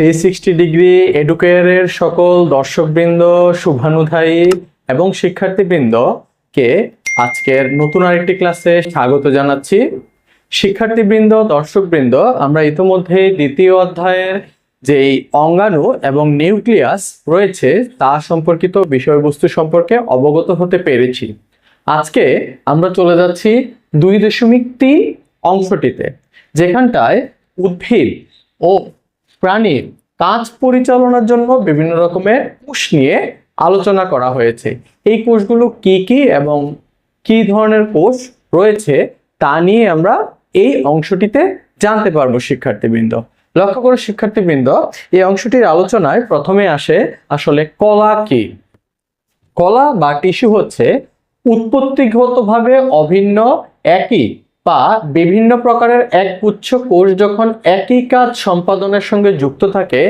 Three sixty degree এডুকেয়ারের সকল দর্শকবৃন্দ, শুভানুধায়ী এবং শিক্ষার্থীবৃন্দকে আজকের নতুন আরেকটি ক্লাসে স্বাগত জানাচ্ছি। শিক্ষার্থীবৃন্দ, দর্শকবৃন্দ, আমরা ইতিমধ্যে দ্বিতীয় অধ্যায়ের যেই অঙ্গাণু এবং নিউক্লিয়াস রয়েছে তা সম্পর্কিত বিষয়বস্তু সম্পর্কে অবগত হতে পেরেছি। আজকে আমরা চলে যাচ্ছি দুই দশমিক তিন অংশটিতে, যেখানটায় উদ্ভিদ ও প্রাণীর কাজ পরিচালনার জন্য বিভিন্ন রকমের কোষ নিয়ে আলোচনা করা হয়েছে। এই কোষগুলো কি কি এবং কি ধরনের কোষ রয়েছে তা নিয়ে আমরা এই অংশটিতে জানতে পারব শিক্ষার্থীবৃন্দ। লক্ষ্য করো শিক্ষার্থীবৃন্দ, এই অংশটির আলোচনায় প্রথমে আসে আসলে কলা কি? কলা বা টিস্যু হচ্ছে উৎপত্তিগতভাবে অভিন্ন একই বা বিভিন্ন প্রকারের এক গুচ্ছ কোষ যখন একই কাজ সম্পাদনের সঙ্গে যুক্ত থাকে,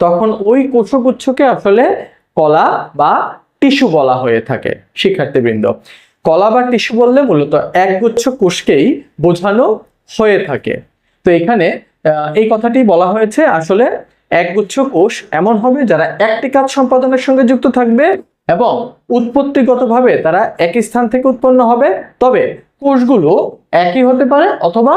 তখন ওই কোষগুচ্ছকে আসলে কলা বা টিস্যু বলা হয়ে থাকে, শিক্ষার্থীবৃন্দ। কলা বা টিস্যু বললে মূলত একগুচ্ছ কোষকেই বোঝানো হয়ে থাকে। তো এখানে এই কথাটি বলা হয়েছে আসলে একগুচ্ছ কোষ এমন হবে যারা একটি কাজ সম্পাদনের সঙ্গে যুক্ত থাকবে এবং উৎপত্তিগতভাবে তারা একই স্থান থেকে উৎপন্ন হবে। তবে কোষগুলো একই হতে পারে অথবা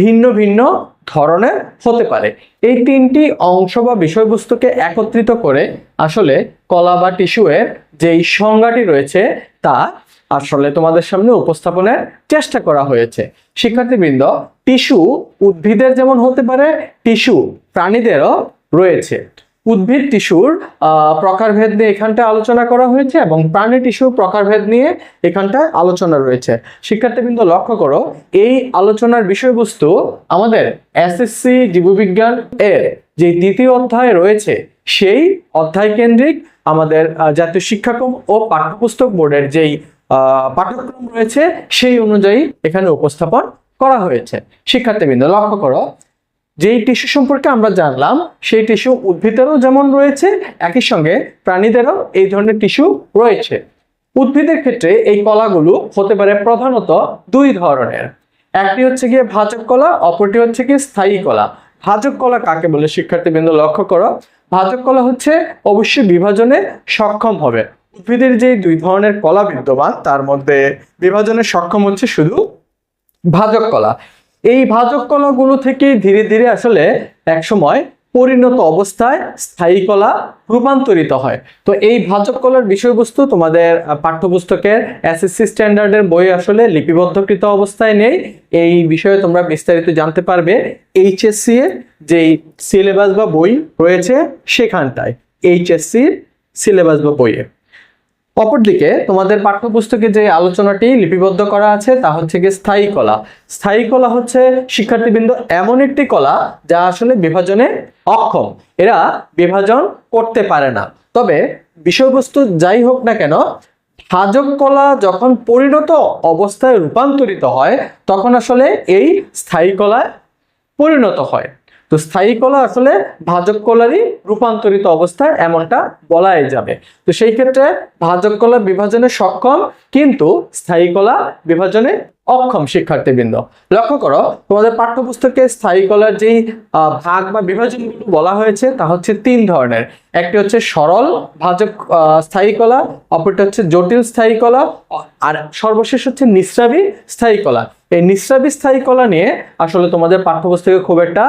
ভিন্ন ভিন্ন ধরনের হতে পারে। এই তিনটি অংশ বা বিষয়বস্তুকে একত্রিত করে আসলে কলা বা টিস্যুয়ের যেই সংজ্ঞাটি রয়েছে তা আসলে তোমাদের সামনে উপস্থাপনের চেষ্টা করা হয়েছে। শিক্ষার্থীবৃন্দ, টিস্যু উদ্ভিদের যেমন হতে পারে, টিস্যু প্রাণীদেরও রয়েছে। উদ্ভিদ টিস্যুর প্রকারভেদ নিয়ে এখানটায় আলোচনা করা হয়েছে এবং প্রাণী টিস্যুর প্রকারভেদ নিয়ে এখানটায় আলোচনা রয়েছে। শিক্ষার্থীবৃন্দ, লক্ষ্য করো, এই আলোচনার বিষয়বস্তু আমাদের এসএসসি জীববিজ্ঞান এর যে দ্বিতীয় অধ্যায় রয়েছে, সেই অধ্যায় কেন্দ্রিক আমাদের জাতীয় শিক্ষাক্রম ও পাঠ্যপুস্তক বোর্ডের যেই পাঠ্যক্রম রয়েছে, সেই অনুযায়ী এখানে উপস্থাপন করা হয়েছে। শিক্ষার্থীবৃন্দ, লক্ষ্য করো যেই টিস্যু সম্পর্কে আমরা জানলাম, সেই টিস্যু উদ্ভিদেরও যেমন রয়েছে, একই সঙ্গে প্রাণীদেরও এই ধরনের টিস্যু রয়েছে। উদ্ভিদের ক্ষেত্রে এই কলাগুলো হতে পারে প্রধানত দুই ধরনের। একটি হচ্ছে গিয়ে ভাজক কলা, অপরটি হচ্ছে গিয়ে স্থায়ী কলা। ভাজক কলা কাকে বলে? শিক্ষার্থীবৃন্দ লক্ষ্য করো। ভাজক কলা হচ্ছে অবশ্যই বিভাজনে সক্ষম হবে। উদ্ভিদের যে দুই ধরনের কলা বিদ্যমান, তার মধ্যে বিভাজনে সক্ষম হচ্ছে শুধু ভাজক কলা। এই ভাজক কলাগুলো থেকে ধীরে ধীরে আসলে একসময় পরিণত অবস্থায় স্থায়ী কলা রূপান্তরিত হয়। তো এই ভাজক কলার বিষয়বস্তু তোমাদের পাঠ্যপুস্তকের এসএসসি স্ট্যান্ডার্ডের বই আসলে লিপিবদ্ধকৃত অবস্থায় নেই। এই বিষয়ে তোমরা বিস্তারিত জানতে পারবে এইচএসসি এর যেই সিলেবাস বা বই রয়েছে সেখানটায় এইচএসসির সিলেবাস বা বইয়ে। অপরদিকে তোমাদের পাঠ্যপুস্তকে যে আলোচনাটি লিপিবদ্ধ করা আছে তা হচ্ছে গিয়ে স্থায়ী কলা। স্থায়ী কলা হচ্ছে শিক্ষার্থীবৃন্দ এমন একটি কলা যা আসলে বিভাজনে অক্ষম। এরা বিভাজন করতে পারে না। তবে বিষয়বস্তু যাই হোক না কেন, ভাজক কলা যখন পরিণত অবস্থায় রূপান্তরিত হয়, তখন আসলে এই স্থায়ী কলায় পরিণত হয়। তো স্থায়ী কলা আসলে ভাজক কলারই রূপান্তরিত অবস্থায় এমনটা বলাই যাবে। তো সেই ক্ষেত্রে ভাজক কলা বিভাজনে সক্ষম, কিন্তু স্থায়ী কলা বিভাজনে অক্ষম শিক্ষার্থীবৃন্দ। লক্ষ্য করো, তোমাদের পাঠ্যপুস্তকে স্থায়ী কলার যেই ভাগ বা বিভাজনগুলো বলা হয়েছে, তা হচ্ছে তিন ধরনের। একটি হচ্ছে সরল ভাজক স্থায়ী কলা, অপরটি হচ্ছে জটিল স্থায়ী কলা, আর সর্বশেষ হচ্ছে নিঃস্রাবী স্থায়ী কলা। এই নিঃস্রাবী স্থায়ী কলা নিয়ে আসলে তোমাদের পাঠ্যপুস্তকে খুব একটা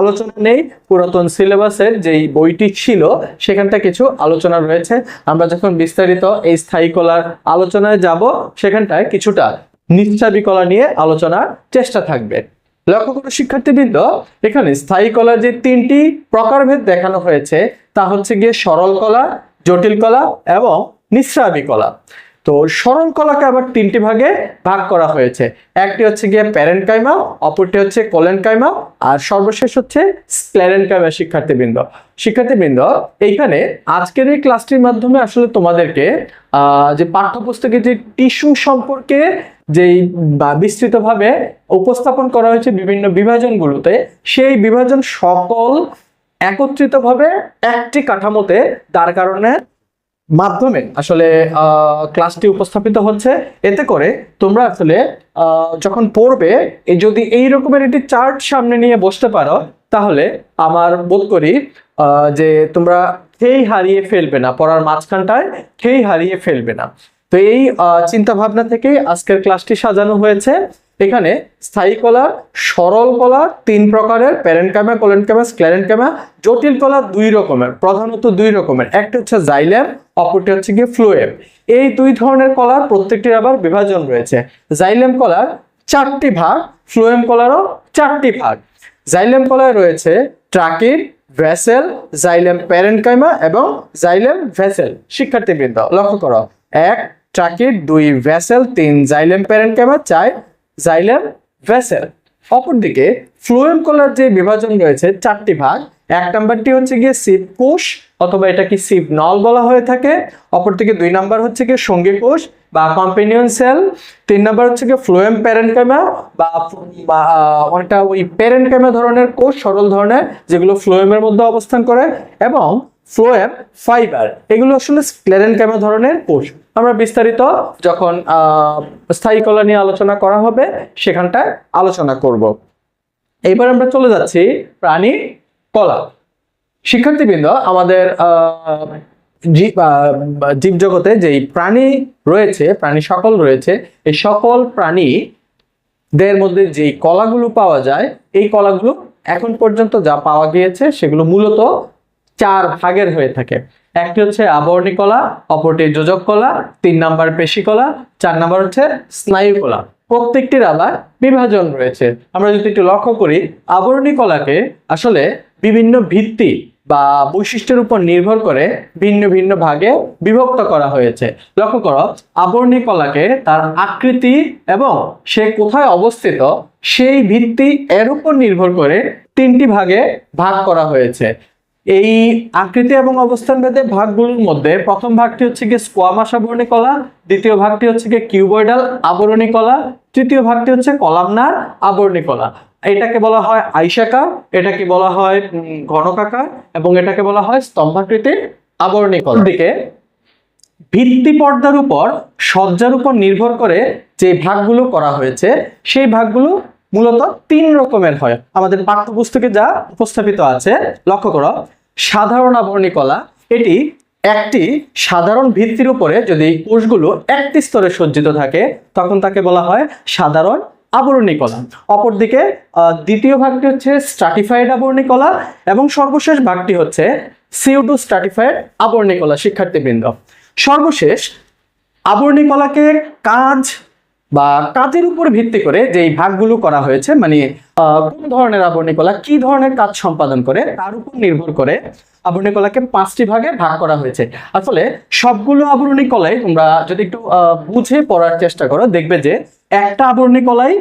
আলোচনা নেই। পুরাতন সিলেবাসের যেই বইটি ছিল, সেখানটা কিছু আলোচনা রয়েছে। আমরা যখন বিস্তারিত এই স্থায়ী কলার আলোচনায় যাব, সেখানটায় কিছুটা নিঃস্রাবী কলা নিয়ে আলোচনার চেষ্টা থাকবে। লক্ষ্য করো শিক্ষার্থীবৃন্দ, এখানে স্থায়ী কলার যে তিনটি প্রকারভেদ দেখানো হয়েছে, তা হচ্ছে গিয়ে সরল কলা, জটিল কলা এবং নিঃস্রাবী কলা। তো সরল কলাকে আবার তিনটি ভাগে ভাগ করা হয়েছে। একটি হচ্ছে গিয়ে প্যারেন্ট কাইমা অপরটি হচ্ছে কোলেনকাইমা, আর সর্বশেষ হচ্ছে স্ক্লেরেনকাইমা শিক্ষার্থীবৃন্দ। শিক্ষার্থীবৃন্দ, এইখানে আজকের এই ক্লাসটির মাধ্যমে আসলে তোমাদেরকে যে পাঠ্যপুস্তকে যে টিস্যু সম্পর্কে যেই বিস্তৃতভাবে উপস্থাপন করা হয়েছে বিভিন্ন বিভাজনগুলোতে, সেই বিভাজন সকল একত্রিতভাবে একটি কাঠামোতে, তার কারণে মাধ্যমে আসলে ক্লাসটি উপস্থাপিত হচ্ছে। এতে করে তোমরা আসলে যখন পড়বে যদি এই রকমের একটি চার্ট সামনে নিয়ে বসতে পারো, তাহলে আমার বোধ করি যে তোমরা খেই হারিয়ে ফেলবে না, পড়ার মাঝখানটায় খেই হারিয়ে ফেলবে না। তো এই চিন্তা ভাবনা থেকে আজকের ক্লাসটি সাজানো হয়েছে। এখানে স্থায়ী কলা সরল কলা তিন প্রকারের প্যারেন্টকামা কোলেনকামা স্ক্লেরেনকামা জটিল কলা দুই রকমের, প্রধানত দুই রকমের। একটা হচ্ছে জাইলেম, অপরটি হচ্ছে গিয়ে ফ্লোয়েম। এই দুই ধরনের কলার প্রত্যেকটির আবার বিভাজন রয়েছে। জাইলেম কলার চারটি ভাগ, ফ্লোয়েম কলারও চারটি ভাগ। জাইলেম কলায় রয়েছে ট্রাকির, ভ্যাসেল, জাইলেম প্যারেনকাইমা এবং জাইলেম ভ্যাসেল। শিক্ষার্থীবৃন্দ, লক্ষ্য করো। এক, ট্রাকির, দুই, ভ্যাসেল, তিন, জাইলেম প্যারেনকাইমা চার জাইলেম, ভেসেল। অপরদিকে, ফ্লোয়েম কলার যে বিভাজন রয়েছে, চারটি ভাগ। এক নাম্বারটি হচ্ছে গিয়ে সিপ কোষ, অথবা এটা কি সিপ নল বলা হয়ে থাকে। অপরদিকে দুই নাম্বার হচ্ছে গিয়ে সঙ্গী কোষ বা কম্পেনিয়ন সেল। তিন নাম্বার হচ্ছে গিয়ে ফ্লোয়েম প্যারেনকামা বা অনেকটা ওই প্যারেনকামা ধরনের কোষ, সরল ধরনের, যেগুলো ফ্লোয়েমের মধ্যে অবস্থান করে। এবং ফ্লোয়েম ফাইবার, এগুলো আসলে স্ক্লেরেনকামা ধরনের কোষ। আমরা বিস্তারিত যখন স্থায়ী কলা নিয়ে আলোচনা করা হবে, সেখানটায় আলোচনা করব। এইবার আমরা চলে যাচ্ছি প্রাণী কলা। শিক্ষার্থীবৃন্দ, আমাদের জীব জীবজগতে যেই প্রাণী রয়েছে, প্রাণী সকল রয়েছে, এই সকল প্রাণী দের মধ্যে যেই কলাগুলো পাওয়া যায়, এই কলাগুলো এখন পর্যন্ত যা পাওয়া গিয়েছে, সেগুলো মূলত চার ভাগের হয়ে থাকে। একটি হচ্ছে আবরণী কলা, অপরটি যোজক কলা, তিন নাম্বার পেশি কলা, চার নাম্বার হচ্ছে স্নায়ু কলা। প্রত্যেকটির আবার বিভাজন রয়েছে। আমরা যদি একটু লক্ষ্য করি, আবরণী কলাকে আসলে বিভিন্ন ভিত্তি বা বৈশিষ্ট্যের উপর নির্ভর করে ভিন্ন ভিন্ন ভাগে বিভক্ত করা হয়েছে। লক্ষ্য করো, আবরণী কলাকে তার আকৃতি এবং সে কোথায় অবস্থিত, সেই ভিত্তি এর উপর নির্ভর করে তিনটি ভাগে ভাগ করা হয়েছে। এই আকৃতি এবং অবস্থান ভেদে ভাগগুলোর মধ্যে প্রথম ভাগটি হচ্ছে গিয়ে স্কোয়ামাস আবরণী কলা, দ্বিতীয় ভাগটি হচ্ছে গিয়ে কিউবয়েডাল আবরণী কলা, তৃতীয় ভাগটি হচ্ছে কলামনার আবরণী কলা। এটাকে বলা হয় আইসাকার এটাকে বলা হয় ঘনকাকার এবং এটাকে বলা হয় স্তম্ভাকৃতির আবরণী কলা। দিকে ভিত্তি পর্দার উপর সজ্জার উপর নির্ভর করে যে ভাগগুলো করা হয়েছে, সেই ভাগগুলো মূলত তিন রকমের হয়। আমাদের পাঠ্যপুস্তকে যা উপস্থাপিত আছে, লক্ষ্য করো। সাধারণ আবরণী কলা এটি একটি সাধারণ ভিত্তির উপরে যদি কোষগুলো একটি স্তরে সজ্জিত থাকে, তখন তাকে বলা হয় সাধারণ আবরণী কলা অপরদিকে দ্বিতীয় ভাগটি হচ্ছে স্ট্রাটিফাইড আবরণী কলা এবং সর্বশেষ ভাগটি হচ্ছে সিউডো স্ট্রাটিফাইড আবরণী কলা শিক্ষার্থীবৃন্দ। সর্বশেষ আবরণী কলাকে কাজ বা কাজের উপর ভিত্তি করে যেই ভাগগুলো করা হয়েছে মানে কোন ধরনের আবরণী কলা কি ধরনের কাজ সম্পাদন করে? তার উপর নির্ভর করে আবরণী কলাকে পাঁচটি ভাগে ভাগ করা হয়েছে। আসলে সবগুলো আবরণী কলাই তোমরা যদি একটু বুঝে পড়ার চেষ্টা করো, দেখবে যে একটা আবরণী কলাই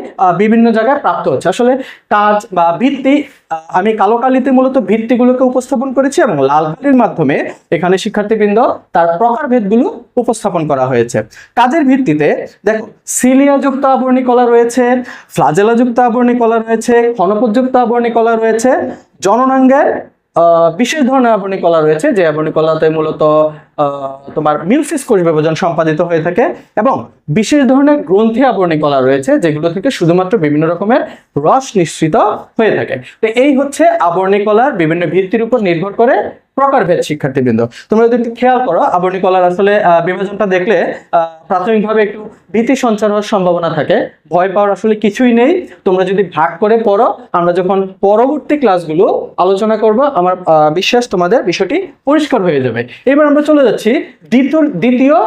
বিভিন্ন জায়গায় প্রাপ্ত হচ্ছে। আসলে কাজ বা ভিত্তি আমি কালো কালিতে মূলত ভিত্তিগুলোকে উপস্থাপন করেছি এবং লাল কালির মাধ্যমে এখানে শিক্ষার্থীবৃন্দ তার প্রকারভেদগুলো উপস্থাপন করা হয়েছে। কাজের ভিত্তিতে দেখো, সিলিয়াযুক্ত আবরণী কলা রয়েছে, ফ্লাজেলাযুক্ত আবরণী কলা রয়েছে ক্ষণপযুক্ত আবরণী কলা রয়েছে জননাঙ্গের বিশেষ ধরনের আবরণী কলা রয়েছে যে আবরণী কলাতে মূলত তোমার মিউসিস কোষ বিভাজন সম্পাদিত হয়ে থাকে এবং বিশেষ ধরনের গ্রন্থি আবরণী কলা রয়েছে, যেগুলো থেকে শুধুমাত্র বিভিন্ন রকমের রস নিঃসৃত হয়ে থাকে। তো এই হচ্ছে আবরণী কলার বিভিন্ন ভিত্তির উপর নির্ভর করে প্রকারভেদ শিক্ষার্থীবৃন্দ। তোমরা যদি একটু খেয়াল করো, আবরণী কলার আসলে বিভাজনটা দেখলে প্রাথমিকভাবে একটু ভীতি সঞ্চার হওয়ার সম্ভাবনা থাকে। ভয় পাওয়ার আসলে কিছুই নেই। তোমরা যদি ভাগ করে পড়ো, আমরা যখন পরবর্তী ক্লাসগুলো আলোচনা করব, আমার বিশ্বাস তোমাদের বিষয়টি পরিষ্কার হয়ে যাবে। এবার আমরা চলে যাচ্ছি। দ্বিতীয় দ্বিতীয়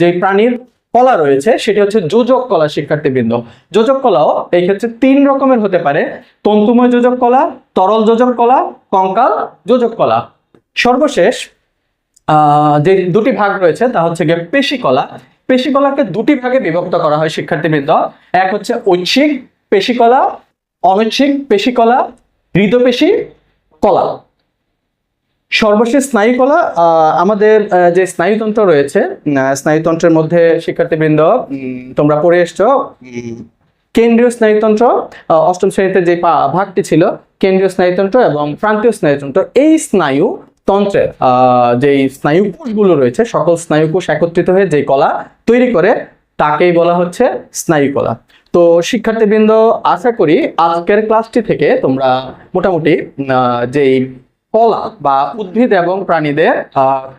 যে প্রাণীর কলা রয়েছে, সেটি হচ্ছে যোজক কলা, শিক্ষার্থীবৃন্দ। যোজক কলাও এই ক্ষেত্রে তিন রকমের হতে পারে। তন্তুময় যোজক কলা, তরল যোজক কলা, কঙ্কাল যোজক কলা। সর্বশেষ যে দুটি ভাগ রয়েছে, তা হচ্ছে গিয়ে পেশি কলা। পেশি কলাকে দুটি ভাগে বিভক্ত করা হয়, শিক্ষার্থীবৃন্দ। এক হচ্ছে ঐচ্ছিক পেশি কলা, অনৈচ্ছিক পেশি কলা, হৃদপেশি কলা। সর্বশেষ স্নায়ুকলা আমাদের যে স্নায়ুতন্ত্র রয়েছে স্নায়ুতন্ত্রের মধ্যে শিক্ষার্থীবৃন্দ তোমরা পড়ে এসছো। কেন্দ্রীয় স্নায়ুতন্ত্র অষ্টম শ্রেণীতে যে ভাগটি ছিল কেন্দ্রীয় স্নায়ুতন্ত্র এবং প্রান্তীয় স্নায়ুতন্ত্র এই স্নায়ু তন্ত্রের আহ, যেই স্নায়ু কোষগুলো রয়েছে সকল স্নায়ু কোষ একত্রিত হয়ে যে কলা তৈরি করে তাকেই বলা হচ্ছে স্নায়ু কলা তো শিক্ষার্থীবৃন্দ আশা করি আজকের ক্লাসটি থেকে তোমরা মোটামুটি যেই কলা বা উদ্ভিদ এবং প্রাণীদের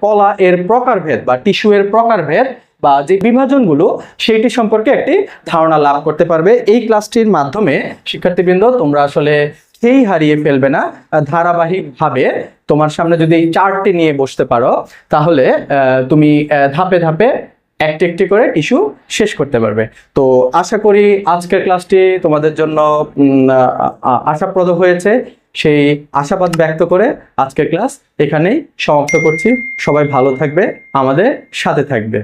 কলা এর প্রকারভেদ বা টিস্যু এর প্রকারভেদ বা যে বিভাজনগুলো, সেইটি সম্পর্কে একটি ধারণা লাভ করতে পারবে। এই ক্লাসটির মাধ্যমে শিক্ষার্থীবৃন্দ, তোমরা আসলে সেই হারিয়ে ফেলবে না। ধারাবাহিকভাবে তোমার সামনে যদি এই চার্টটি নিয়ে বসতে পারো, তাহলে তুমি ধাপে ধাপে একটি একটি করে টিস্যু শেষ করতে পারবে। তো আশা করি আজকের ক্লাসটি তোমাদের জন্য আশাপ্রদ হয়েছে। সেই আশাবাদ ব্যক্ত করে আজকের ক্লাস এখানেই সমাপ্ত করছি। সবাই ভালো থাকবে, আমাদের সাথে থাকবে।